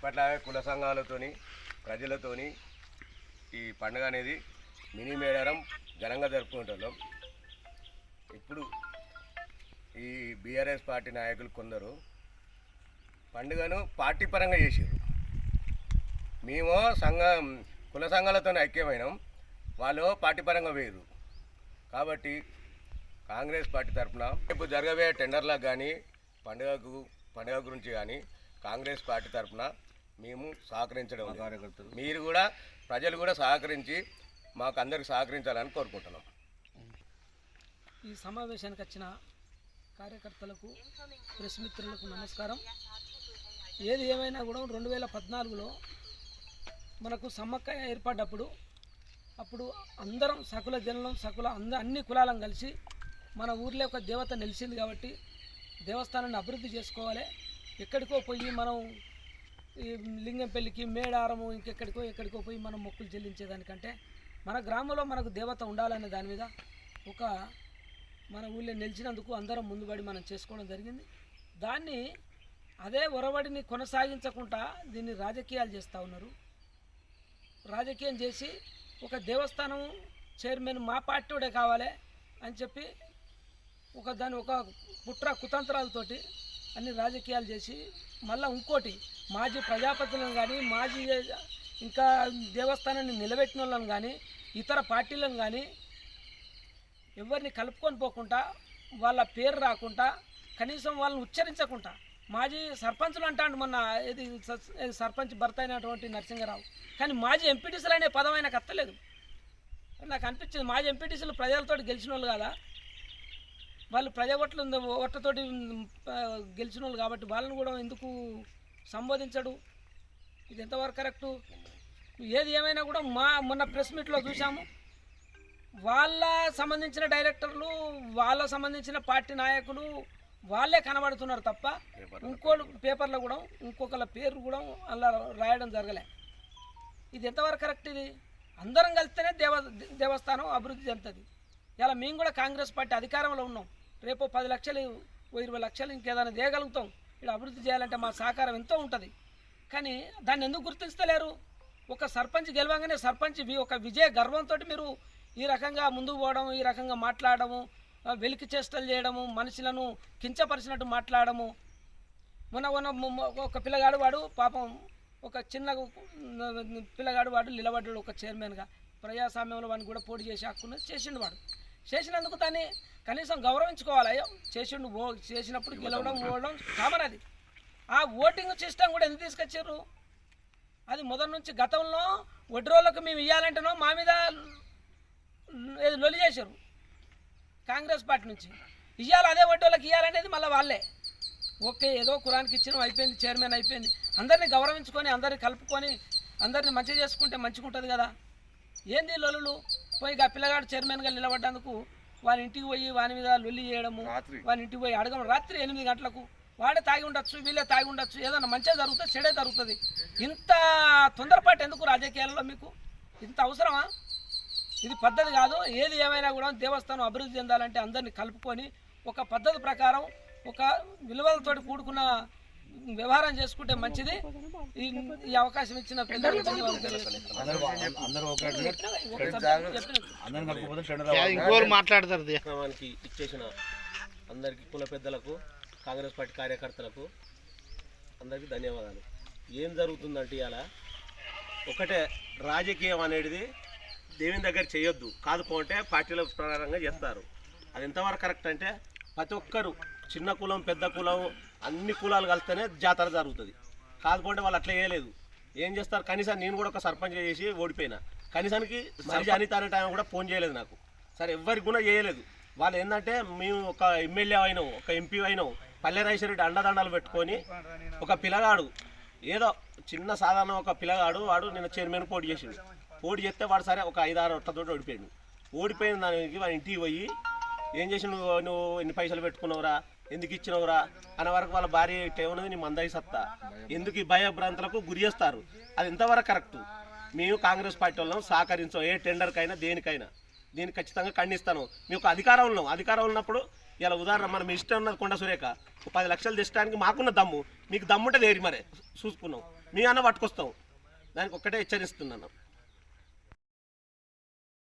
ఎప్పట్లాగే కుల సంఘాలతోని ప్రజలతోని ఈ పండుగ అనేది మినీ మేడారం ఘనంగా జరుపుకుంటున్నాం. ఇప్పుడు ఈ బీఆర్ఎస్ పార్టీ నాయకులు కొందరు పండుగను పార్టీ పరంగా చేసారు మేము సంఘం కుల సంఘాలతో ఐక్యమైనాం. వాళ్ళు పార్టీ పరంగా వేరు కాబట్టి కాంగ్రెస్ పార్టీ తరఫున రేపు జరగబోయే టెండర్లకు కానీ పండుగకు పండుగ గురించి కానీ కాంగ్రెస్ పార్టీ తరఫున మేము సహకరించడం కార్యకర్తలు మీరు కూడా ప్రజలు కూడా సహకరించి మాకు అందరికి సహకరించాలని కోరుకుంటున్నాం. ఈ సమావేశానికి వచ్చిన కార్యకర్తలకు ప్రెస్ మిత్రులకు నమస్కారం. ఏది ఏమైనా కూడా రెండు వేల పద్నాలుగులో మనకు సమ్మక్క ఏర్పడ్డప్పుడు అప్పుడు అందరం సకుల జనం సకుల అంద అన్ని కులాలం కలిసి మన ఊర్లో ఒక దేవత నిలిచింది కాబట్టి దేవస్థానాన్ని అభివృద్ధి చేసుకోవాలి. ఎక్కడికో పోయి మనం ఈ లింగంపల్లికి మేడారము ఇంకెక్కడికో ఎక్కడికో పోయి మనం మొక్కులు చెల్లించేదానికంటే మన గ్రామంలో మనకు దేవత ఉండాలనే దాని మీద ఒక మన ఊళ్ళో నిలిచినందుకు అందరం ముందుబడి మనం చేసుకోవడం జరిగింది. దాన్ని అదే ఒరవడిని కొనసాగించకుండా దీన్ని రాజకీయాలు చేస్తూ ఉన్నారు. రాజకీయం చేసి ఒక దేవస్థానం చైర్మన్ మా పార్టీడే కావాలి అని చెప్పి ఒక దాని ఒక కుట్ర కుతంత్రాలతోటి అన్ని రాజకీయాలు చేసి మళ్ళీ ఇంకోటి మాజీ ప్రజాపతులను కానీ మాజీ ఇంకా దేవస్థానాన్ని నిలబెట్టిన వాళ్ళని కానీ ఇతర పార్టీలను కానీ ఎవరిని కలుపుకొని పోకుండా వాళ్ళ పేరు రాకుండా కనీసం వాళ్ళని ఉచ్చరించకుండా మాజీ సర్పంచులు అంటాడు మొన్న ఇది ఇది సర్పంచ్ భర్త అయినటువంటి నరసింహరావు. కానీ మాజీ ఎంపీటీసీలు అనే పదం ఆయనకు అత్తలేదు. నాకు అనిపించింది మాజీ ఎంపీటీసీలు ప్రజలతో గెలిచిన వాళ్ళు కదా? వాళ్ళు ప్రజా ఓట్లు ఓట్లతోటి గెలిచిన వాళ్ళు కాబట్టి వాళ్ళని కూడా ఎందుకు సంబోధించడు? ఇది ఎంతవరకు కరెక్టు? ఏది ఏమైనా కూడా మా మొన్న ప్రెస్ మీట్లో చూసాము వాళ్ళ సంబంధించిన డైరెక్టర్లు వాళ్ళ సంబంధించిన పార్టీ నాయకులు వాళ్ళే కనబడుతున్నారు తప్ప ఇంకోటి పేపర్లో కూడా ఇంకొకళ్ళ పేరు కూడా అలా రాయడం జరగలే. ఇది ఎంతవరకు కరెక్ట్ ఇది? అందరం కలిస్తేనే దేవ దేవస్థానం అభివృద్ధి చెందుతుంది. ఇలా మేము కూడా కాంగ్రెస్ పార్టీ అధికారంలో ఉన్నాం. రేపు పది లక్షలు ఓ ఇరవై లక్షలు ఇంకేదైనా చేయగలుగుతాం ఇక్కడ అభివృద్ధి చేయాలంటే మా సహకారం ఎంతో ఉంటుంది. కానీ దాన్ని ఎందుకు గుర్తించలేరు ఒక సర్పంచ్ గెలవంగానే సర్పంచ్ ఒక విజయ గర్వంతో మీరు ఈ రకంగా ముందుకు పోవడం ఈ రకంగా మాట్లాడము వెలికి చేష్టలు చేయడము మనుషులను కించపరిచినట్టు మాట్లాడము మొన్న మొన్న ఒక పిల్లగాడు వాడు పాపం ఒక చిన్న పిల్లగాడు వాడు నిలబడ్డాడు ఒక చైర్మన్గా. ప్రజాస్వామ్యంలో వాడిని కూడా పోటీ చేసి హక్కును చేసిండు వాడు. చేసినందుకు దాన్ని కనీసం గౌరవించుకోవాలి. అయ్యో చేసిండు ఓ చేసినప్పుడు గెలవడం ఓడడం కామన్ అది. ఆ ఓటింగ్ సిస్టమ్ కూడా ఎందుకు తీసుకొచ్చారు అది మొదటి నుంచి గతంలో వడ్రోళ్ళకు మేము ఇవ్వాలంటేనో మా మీద లొలి చేశారు కాంగ్రెస్ పార్టీ నుంచి. ఇవ్వాలి అదే వడ్డోళ్ళకి ఇవ్వాలనేది మళ్ళీ వాళ్ళే. ఓకే ఏదో కురానికి ఇచ్చినాం అయిపోయింది చైర్మన్ అయిపోయింది. అందరినీ గౌరవించుకొని అందరిని కలుపుకొని అందరిని మంచిగా చేసుకుంటే మంచిగా ఉంటుంది కదా. ఏంది ఈ లొల్లులు? పోయి ఆ పిల్లగాడు చైర్మన్గా నిలబడ్డందుకు వాని ఇంటికి పోయి వాని మీద లొల్లి చేయడము వాని ఇంటికి పోయి అడగడం. రాత్రి ఎనిమిది గంటలకు వాడే తాగి ఉండొచ్చు వీళ్ళే తాగి ఉండొచ్చు. ఏదైనా మంచిగా జరుగుతుంది చెడే జరుగుతుంది. ఇంత తొందరపాటు ఎందుకు రాజకీయాల్లో మీకు? ఇంత అవసరమా? ఇది పద్ధతి కాదు. ఏది ఏమైనా కూడా దేవస్థానం అభివృద్ధి చెందాలంటే అందరిని కలుపుకొని ఒక పద్ధతి ప్రకారం ఒక విలువలతో కూడుకున్న వ్యవహారం చేసుకుంటే మంచిది. ఈ అవకాశం ఇచ్చిన మాట్లాడతారు ఇచ్చేసిన అందరికీ కుల పెద్దలకు కాంగ్రెస్ పార్టీ కార్యకర్తలకు అందరికీ ధన్యవాదాలు. ఏం జరుగుతుందంటే ఇలా ఒకటే రాజకీయం అనేది దేవుని దగ్గర చేయొద్దు. కాదుకుంటే పార్టీల ప్రకారంగా చేస్తారు. అది ఎంతవరకు కరెక్ట్ అంటే ప్రతి ఒక్కరు చిన్న కులం పెద్ద కులం అన్ని కులాలు కలిస్తేనే జాతర జరుగుతుంది. కాదుకుంటే వాళ్ళు అట్లా చేయలేదు. ఏం చేస్తారు? కనీసం నేను కూడా ఒక సర్పంచ్ చేసి ఓడిపోయినా. కనీసానికి సరిజ అనిత అనే టైం కూడా ఫోన్ చేయలేదు నాకు. సరే ఎవరికి కూడా చేయలేదు. వాళ్ళు ఏంటంటే మేము ఒక ఎమ్మెల్యే అయినాం ఒక ఎంపీ అయినాం. పల్లె రెడ్డి అండదండలు పెట్టుకొని ఒక పిల్లగాడు ఏదో చిన్న సాధారణ ఒక పిల్లగాడు వాడు నిన్న చైర్మన్ పోటీ చేసిండు. పోటీ చేస్తే వాడు సరే ఒక ఐదారు ఒట్టతో ఓడిపోయాడు. ఓడిపోయిన దానికి వాడి ఇంటికి పోయి ఏం చేసి నువ్వు నువ్వు ఎన్ని పైసలు పెట్టుకున్నావురా ఎందుకు ఇచ్చినవురా అనే వరకు వాళ్ళ భార్య ఇట్లా ఉన్నది నీ మందయి సత్తా. ఎందుకు ఈ భయభ్రాంతులకు గురి చేస్తారు? అది ఎంతవరకు కరెక్ట్. మేము కాంగ్రెస్ పార్టీ వాళ్ళం సహకరించాం. ఏ టెండర్కైనా దేనికైనా. దీన్ని ఖచ్చితంగా ఖండిస్తాను. మీకు అధికారం ఉన్నాం. అధికారం ఉన్నప్పుడు ఇలా ఉదాహరణ మనం ఇష్టం ఉన్నది కొండ సురేఖ. పది లక్షలు తెచ్చడానికి మాకున్న దమ్ము. మీకు దమ్ముంటే దేరి మరి. చూసుకున్నాం. మీ అన్న పట్టుకొస్తాం. దానికి ఒక్కటే హెచ్చరిస్తున్నాను.